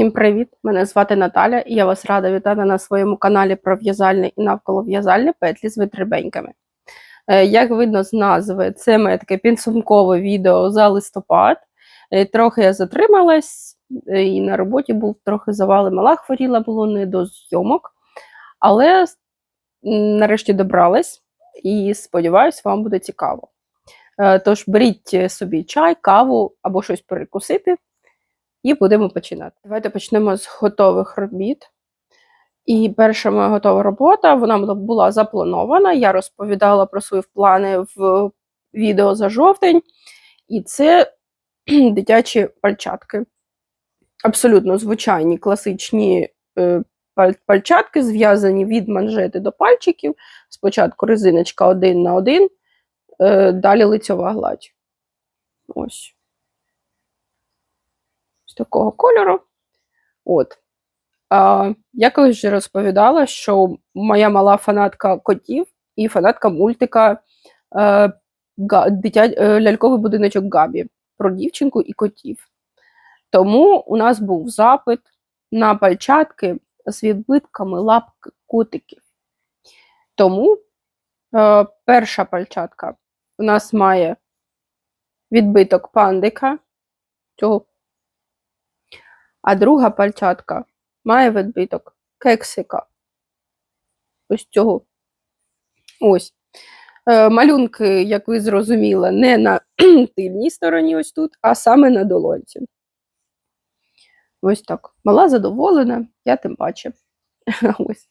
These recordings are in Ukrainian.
Всім привіт! Мене звати Наталя і я вас рада вітати на своєму каналі про в'язальне і навколо в'язальні петлі з витребеньками. Е, Як видно з назви, це моє таке підсумкове відео за листопад. Е, Трохи я затрималась, е, і на роботі був трохи завали. Мала хворіла, було не до зйомок, але нарешті добралась і сподіваюся, вам буде цікаво. Тож беріть собі чай, каву або щось перекусити. І будемо починати. Давайте почнемо з готових робіт. І перша моя готова робота, вона була- запланована. Я розповідала про свої плани в відео за жовтень. І це дитячі пальчатки. Абсолютно звичайні класичні е, паль- пальчатки, зв'язані від манжети до пальчиків. Спочатку резиночка один на один, е, далі лицьова гладь. Ось такого кольору. От. А, я колись вже розповідала, що моя мала фанатка котів і фанатка мультика е, дитя, е, ляльковий будиночок Габі про дівчинку і котів. Тому у нас був запит на пальчатки з відбитками лап котиків. Тому е, перша пальчатка у нас має відбиток пандика, цього а друга пальчатка має відбиток кексика. Ось цього. Ось. Е, малюнки, як ви зрозуміли, не на тильній стороні, ось тут, а саме на долонці. Ось так. Мала задоволена, я тим паче. Ось.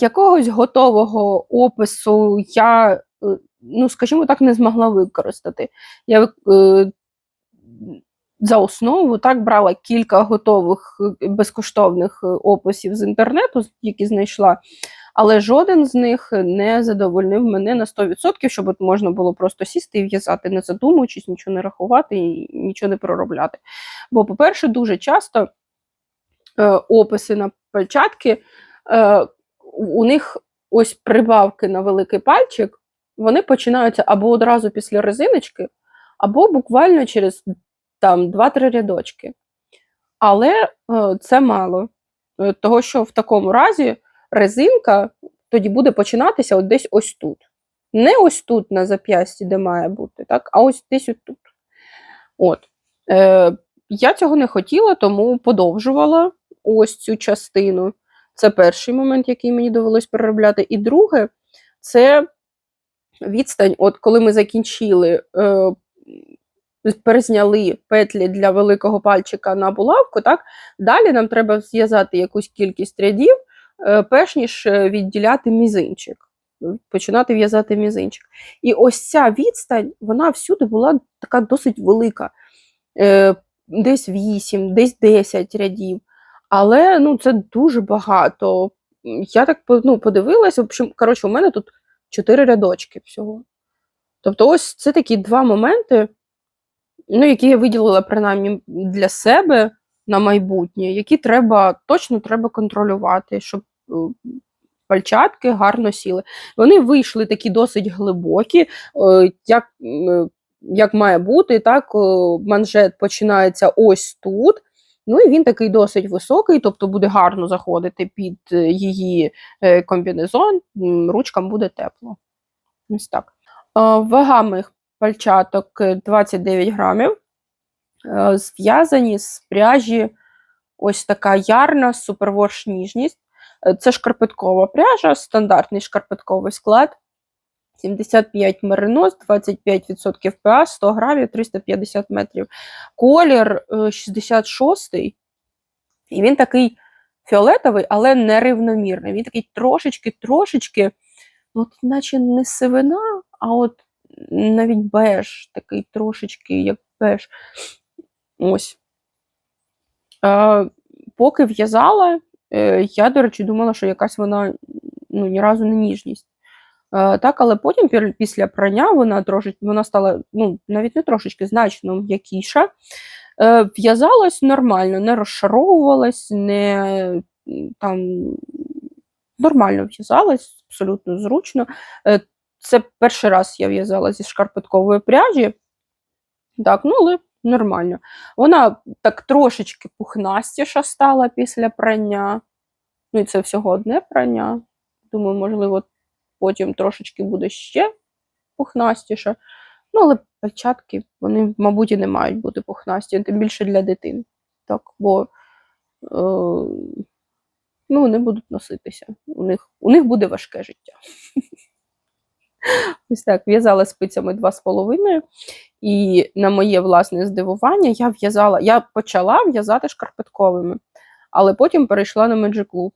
Якогось готового опису я, е, ну, скажімо так, не змогла використати. Я е, за основу так брала кілька готових е, безкоштовних е, описів з інтернету, які знайшла, але жоден з них не задовольнив мене на 100%, щоб от можна було просто сісти і в'язати, не задумуючись, нічого не рахувати і нічого не проробляти. Бо, по-перше, дуже часто е, описи на пальчатки, е, у них ось прибавки на великий пальчик, вони починаються або одразу після резиночки, або буквально через там 2-3 рядочки. Але е, це мало. Е, того, що в такому разі резинка тоді буде починатися от десь ось тут. Не ось тут на зап'ясті, де має бути, так, а ось десь тут. От. Е, я цього не хотіла, тому подовжувала ось цю частину. Це перший момент, який мені довелось переробляти. І друге, це відстань, от коли ми закінчили, е, перезняли петлі для великого пальчика на булавку, так, далі нам треба зв'язати якусь кількість рядів, е, перш ніж е, відділяти мізинчик, починати в'язати мізинчик. І ось ця відстань, вона всюди була така досить велика. Е, Десь 8, десь 10 рядів. Але ну, це дуже багато. Я так ну, подивилася, в общем, коротше, у мене тут 4 рядочки всього. Тобто, ось це такі два моменти, ну, які я виділила принаймні для себе на майбутнє, які треба точно треба контролювати, щоб е, пальчатки гарно сіли. Вони вийшли такі досить глибокі, е, як, як має бути, так, е, манжет починається ось тут. Ну і він такий досить високий, тобто буде гарно заходити під е, її е, комбінезон, ручкам буде тепло. Ось так. Е, Вага моїх пальчаток е, 29 грамів. Е, Зв'язані з пряжі ось така ярна супервош ніжність. Е, Це шкарпеткова пряжа, стандартний шкарпетковий склад. 75 меринос, 25% ПА, 100 грамів, 350 метрів. Колір е, 66-й. І він такий фіолетовий, але нерівномірний. Він такий трошечки-трошечки, ну, наче не сивина, а от навіть беж, такий трошечки, як беж. Ось. Е, поки в'язала, е, я, до речі, думала, що якась вона ну, ні разу не ніжність. Е, так, але потім після прання вона трошечки, вона стала, ну, навіть не трошечки, значно м'якіша. Е, в'язалась нормально, не розшаровувалась, не там нормально в'язалась, абсолютно зручно. Це перший раз я в'язала зі шкарпеткової пряжі. Так, ну але нормально. Вона так трошечки пухнастіша стала після прання. Ну, і це всього одне прання. Думаю, можливо, потім трошечки буде ще пухнастіше. Ну, але пальчатки, вони, мабуть, і не мають бути пухнасті, тим більше для дитин. Так, бо е, ну, вони будуть носитися. У них, у них буде важке життя. Ось так, в'язала спицями 2,5. І на моє власне здивування я в'язала, я почала в'язати шкарпетковими, але потім перейшла на Magic Club.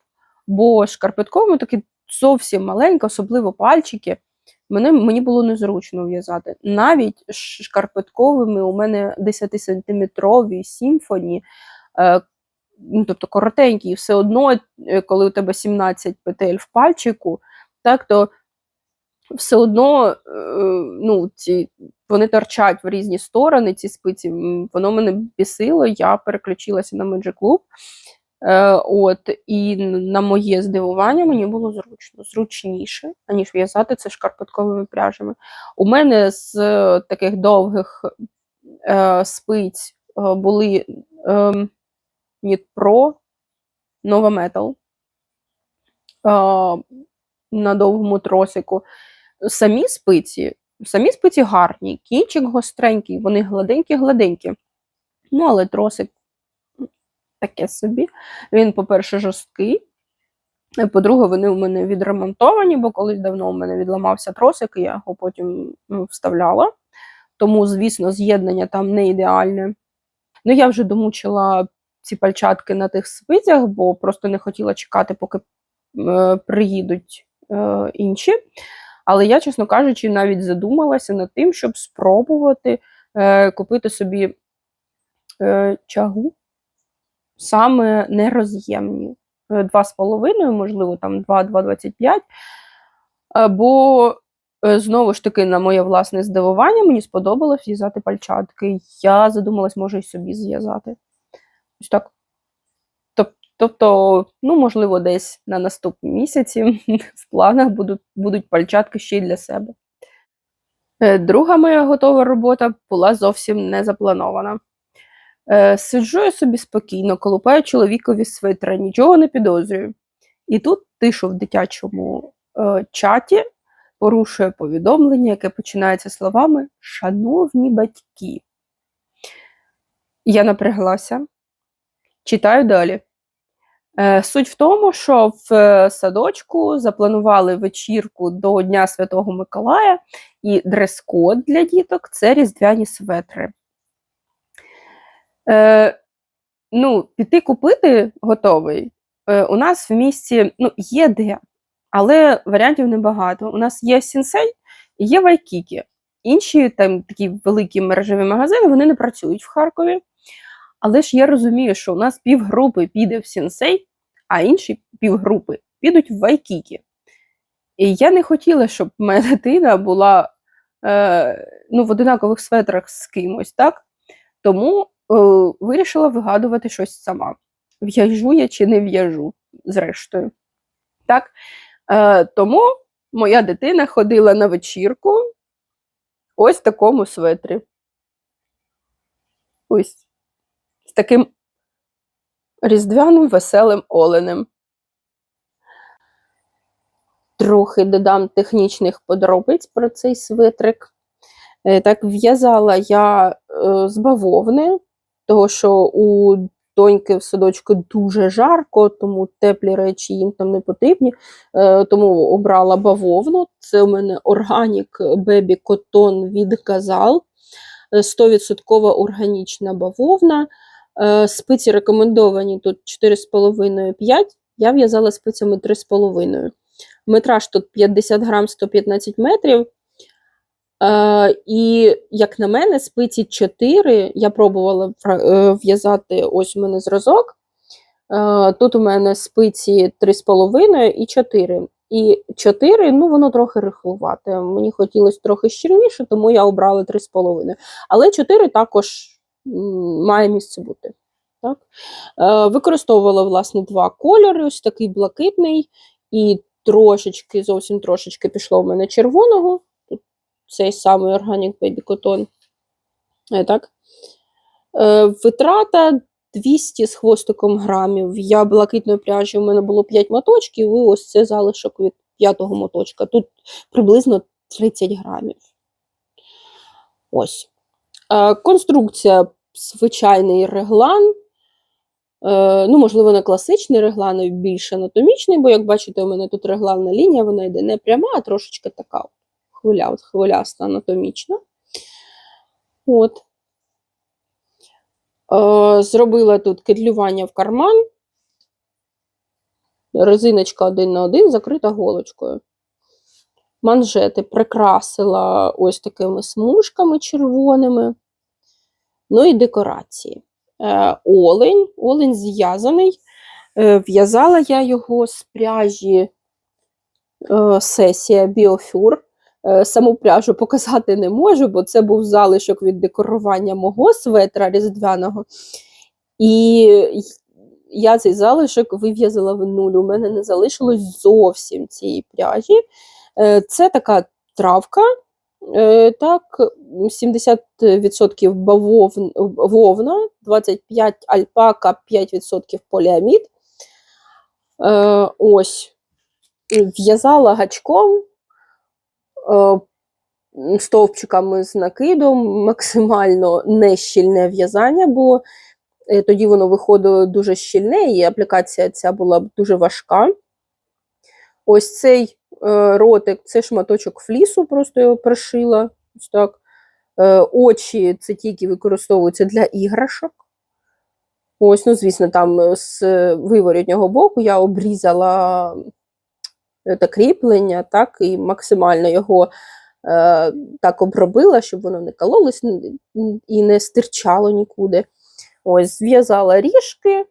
Бо шкарпетковими такі зовсім маленькі, особливо пальчики, мене, мені було незручно в'язати. Навіть шкарпетковими у мене 10-сантиметрові сімфоні, е, ну, тобто коротенькі, і все одно, е, коли у тебе 17 петель в пальчику, так, то все одно е, ну, ці, вони торчать в різні сторони, ці спиці. Воно мене бісило, я переключилася на Magic Club. Е, от, і на моє здивування мені було зручно, зручніше, аніж в'язати це шкарпетковими пряжами. У мене з е, таких довгих е, спиць були е, Pro Nova Metal е, на довгому тросику. Самі спиці, самі спиці гарні, кінчик гостренький, вони гладенькі-гладенькі. Ну, але тросик таке собі. Він, по-перше, жорсткий. е, По-друге, вони у мене відремонтовані, бо колись давно у мене відламався тросик, і я його потім ну, вставляла. Тому, звісно, з'єднання там не ідеальне. Ну, я вже домучила ці пальчатки на тих спицях, бо просто не хотіла чекати, поки е, приїдуть е, інші. Але я, чесно кажучи, навіть задумалася над тим, щоб спробувати е, купити собі е, чагу, саме нероз'ємні. Е, 2,5, можливо, там 2-2,25. Е, Бо, е, знову ж таки, на моє власне здивування, мені сподобалось в'язати пальчатки. Я задумалась, може, і собі зв'язати. Ось так. Тоб- Тобто, ну, можливо, десь на наступні місяці в планах будуть, будуть пальчатки ще й для себе. Е, Друга моя готова робота була зовсім не запланована. Е, Сиджу я собі спокійно, колупаю чоловікові свитра, нічого не підозрюю. І тут тишу в дитячому е, чаті порушує повідомлення, яке починається словами Шановні батьки. Я напряглася, читаю далі. Е, Суть в тому, що в е, садочку запланували вечірку до Дня Святого Миколая, і дрес-код для діток це різдвяні светри. Е, ну, піти купити готовий. Е, у нас в місті ну, є де, але варіантів небагато. У нас є сінсей і є вайкікі. Інші там такі великі мережеві магазини вони не працюють в Харкові. Але ж я розумію, що у нас півгрупи піде в сінсей, а інші півгрупи підуть в Вайкікі. І я не хотіла, щоб моя дитина була е, ну, в одинакових светрах з кимось, так? Тому е, вирішила вигадувати щось сама. В'яжу я чи не в'яжу, зрештою. Так? Е, тому моя дитина ходила на вечірку ось в такому светрі. Ось таким різдвяним веселим оленем. Трохи додам технічних подробиць про цей свитрик. Е, Так, в'язала я е, з бавовни, того що у доньки в садочку дуже жарко, тому теплі речі їм там не потрібні. Е, Тому обрала бавовну. Це у мене органік Baby Cotton від Казал. 100% органічна бавовна. Е, Спиці рекомендовані тут 4,5-5. Я в'язала спицями 3,5. Метраж тут 50 грам 115 метрів. Е, і, як на мене, спиці 4. Я пробувала е, в'язати ось у мене зразок. Тут у мене спиці 3,5 і 4. І 4, ну, воно трохи рихлувате. Мені хотілося трохи щільніше, тому я обрала 3,5. Але 4 також має місце бути. Так? Е, Використовувала, власне, два кольори: ось такий блакитний, і трошечки, зовсім трошечки пішло в мене червоного. Тут цей самий Organic Baby Cotton. Е, Так? Е, витрата 200 з хвостиком грамів. Я блакитної пряжі, у мене було 5 моточків, і ось це залишок від п'ятого моточка. Тут приблизно 30 грамів. Ось. Е, конструкція звичайний реглан. Е, ну, можливо, не класичний реглан, а більш анатомічний, бо, як бачите, у мене тут регланна лінія, вона йде не пряма, а трошечки така хвиля, хвиляста анатомічна. От. Е, зробила тут кетлювання в карман. Резиночка один на один закрита голочкою. Манжети прикрасила ось такими смужками червоними. Ну і декорації. Е, олень, олень зв'язаний. Е, В'язала я його з пряжі е, сесія Біофюр. Саму пряжу показати не можу, бо це був залишок від декорування мого светра різдвяного. І я цей залишок вив'язала в нуль. У мене не залишилось зовсім цієї пряжі. Е, Це така травка. Е, Так, 70% бавовн, вовна, 25% альпака, 5% поліамід. Е, Ось. В'язала гачком стовпчиками з накидом, максимально нещільне в'язання було. Е, Тоді воно виходило дуже щільне, і аплікація ця була дуже важка. Ось цей е, ротик це шматочок флісу, просто його пришила. Ось так. Е, очі це ті, які використовуються для іграшок. Ось, ну, звісно, там з виворітнього боку я обрізала це кріплення, так, і максимально його е, так обробила, щоб воно не кололось і не стирчало нікуди. Ось, зв'язала ріжки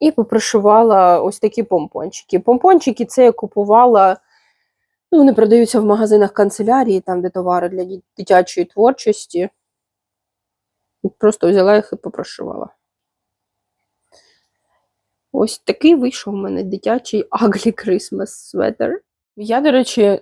і попришивала ось такі помпончики. Помпончики це я купувала, ну, вони продаються в магазинах канцелярії, там, де товари для дитячої творчості. Просто взяла їх і попрошивала. Ось такий вийшов у мене дитячий Ugly Christmas sweater. Я, до речі,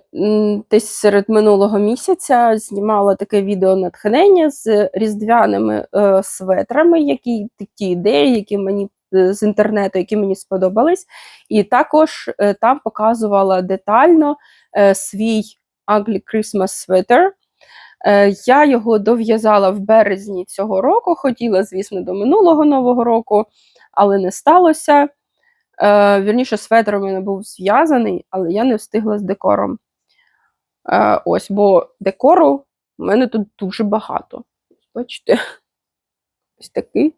десь серед минулого місяця знімала таке відео натхнення з різдвяними е, светрами, які такі ідеї, які мені е, з інтернету, які мені сподобались. І також е, там показувала детально е, свій Ugly Christmas sweater. Е, Я його дов'язала в березні цього року. Хотіла, звісно, до минулого нового року, але не сталося. Е, вірніше, светр у мене був зв'язаний, але я не встигла з декором. Е, ось, бо декору у мене тут дуже багато. Бачите? Ось такий.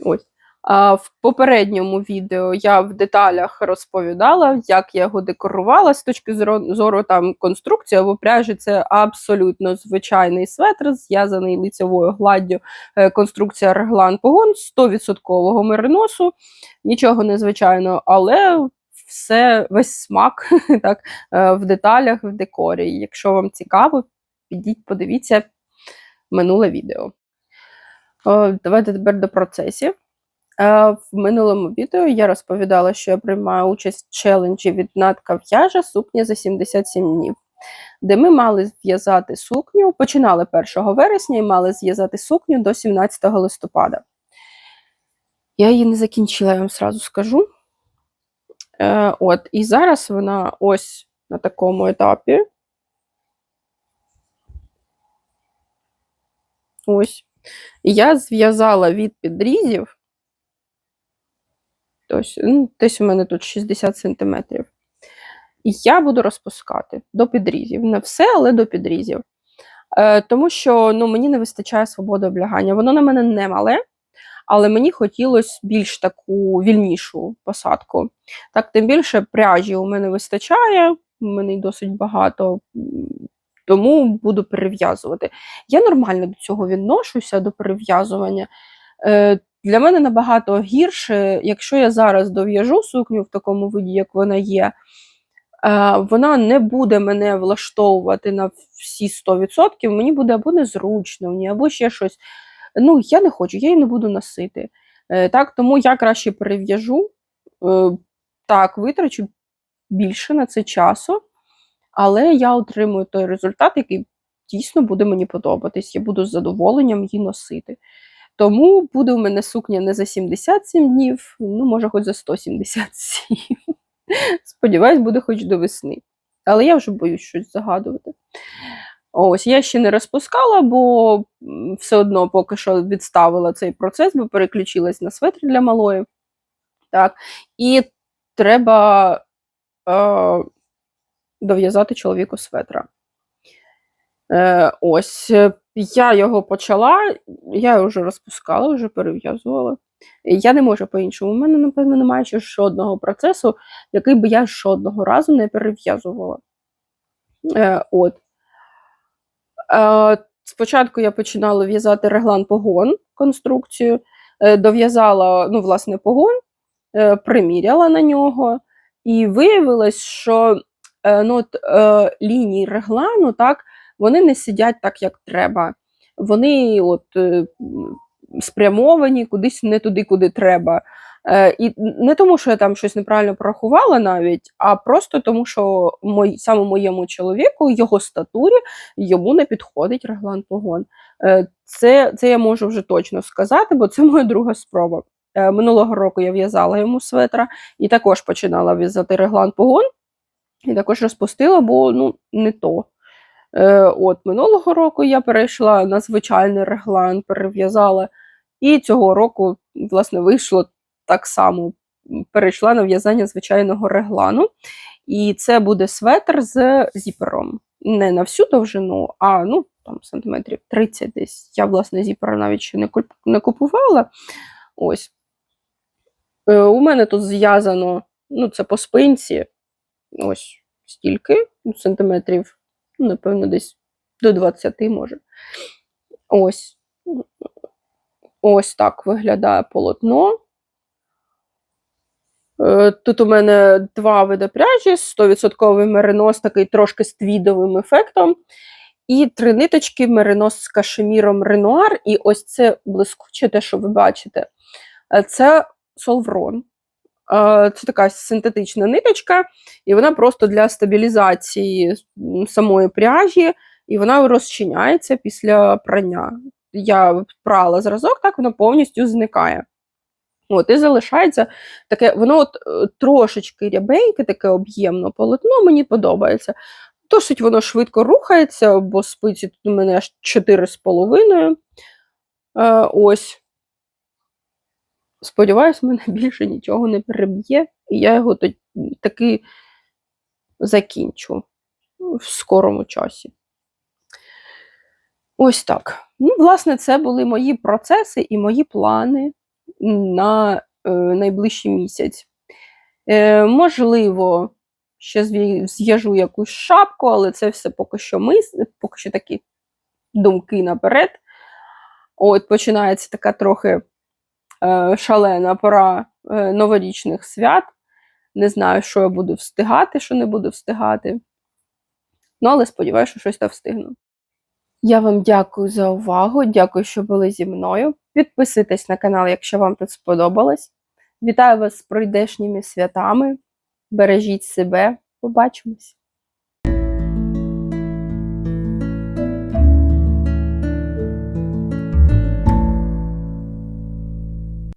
Ось. В попередньому відео я в деталях розповідала, як я його декорувала з точки зору, там конструкції або пряжі. Це абсолютно звичайний светр, зв'язаний лицевою гладдю. Е, Конструкція реглан погон 100% мериносу, нічого незвичайного, але все, весь смак так, е, в деталях, в декорі. Якщо вам цікаво, підіть, подивіться минуле відео. Давайте тепер до процесів. Е, В минулому відео я розповідала, що я приймаю участь в челенджі від натка в'яжа сукня за 77 днів, де ми мали зв'язати сукню, починали 1 вересня і мали зв'язати сукню до 17 листопада. Я її не закінчила, я вам сразу скажу. Е, от, і зараз вона ось на такому етапі. Ось. Я зв'язала від підрізів. Ось, ну, десь у мене тут 60 см. І я буду розпускати до підрізів. Не все, але до підрізів. Е, тому що ну, мені не вистачає свободи облягання. Воно на мене не мале, але мені хотілося більш таку вільнішу посадку. Так, тим більше пряжі у мене вистачає, у мене досить багато, тому буду перев'язувати. Я нормально до цього відношуся, до перев'язування. Е, для мене набагато гірше, якщо я зараз дов'яжу сукню в такому виді, як вона є, е, вона не буде мене влаштовувати на всі 100%, мені буде або незручно, мені, або ще щось. Ну, я не хочу, я її не буду носити. Е, так, тому я краще перев'яжу, е, так, витрачу більше на це часу, але я отримую той результат, який дійсно буде мені подобатись, я буду з задоволенням її носити. Тому буде у мене сукня не за 77 днів, ну, може, хоч за 177. Сподіваюсь, буде хоч до весни. Але я вже боюсь щось загадувати. Ось, я ще не розпускала, бо все одно поки що відставила цей процес, бо переключилась на светр для малої. Так. І треба е, дов'язати чоловіку светра. Е, ось, я його почала, я вже розпускала, вже перев'язувала. Я не можу по-іншому. У мене, напевно, немає ще жодного процесу, який би я жодного разу не перев'язувала. Е, от. Е, спочатку я починала в'язати реглан погон конструкцію, е, дов'язала, ну, власне, погон, е, приміряла на нього, і виявилось, що е, ну, от, е, лінії реглану, так, вони не сидять так, як треба. Вони от, е, спрямовані кудись не туди, куди треба. Е, і не тому, що я там щось неправильно порахувала навіть, а просто тому, що мой, саме моєму чоловіку, його статурі, йому не підходить реглан погон. Е, це, це я можу вже точно сказати, бо це моя друга спроба. Минулого року я в'язала йому светра і також починала в'язати реглан погон, і також розпустила, бо ну, не то. Е, от Минулого року я перейшла на звичайний реглан, перев'язала, і цього року, власне, вийшло так само. Перейшла на в'язання звичайного реглану. І це буде светр з зіпером. Не на всю довжину, а ну, там, сантиметрів 30 десь. Я, власне, зіпера навіть ще не купувала. Ось. Е, у мене тут зв'язано, ну, це по спинці. Ось стільки, сантиметрів, напевно, десь до 20 може. Ось. Ось так виглядає полотно. Е, Тут у мене два види пряжі: 100% меринос, такий трошки з твідовим ефектом. І три ниточки меринос з кашеміром Ренуар. І ось це блискуче, те, що ви бачите. Е, Це солврон. Е, Це така синтетична ниточка, і вона просто для стабілізації самої пряжі, і вона розчиняється після прання. Я прала зразок, так воно повністю зникає. От, і залишається таке, воно от е, трошечки рябеньке, таке об'ємно полотно, мені подобається. Досить воно швидко рухається, бо спиці тут у мене аж 4,5. Е, ось. Сподіваюсь, мене більше нічого не переб'є, і я його таки закінчу в скорому часі. Ось так. Ну, власне, це були мої процеси і мої плани на е, найближчий місяць. Е, можливо, ще зв'яжу якусь шапку, але це все поки що мис, поки що такі думки наперед. От починається така трохи шалена пора е, новорічних свят. Не знаю, що я буду встигати, що не буду встигати. Ну, але сподіваюся, що щось та встигну. Я вам дякую за увагу. Дякую, що були зі мною. Підписуйтесь на канал, якщо вам тут сподобалось. Вітаю вас з прийдешніми святами. Бережіть себе. Побачимось!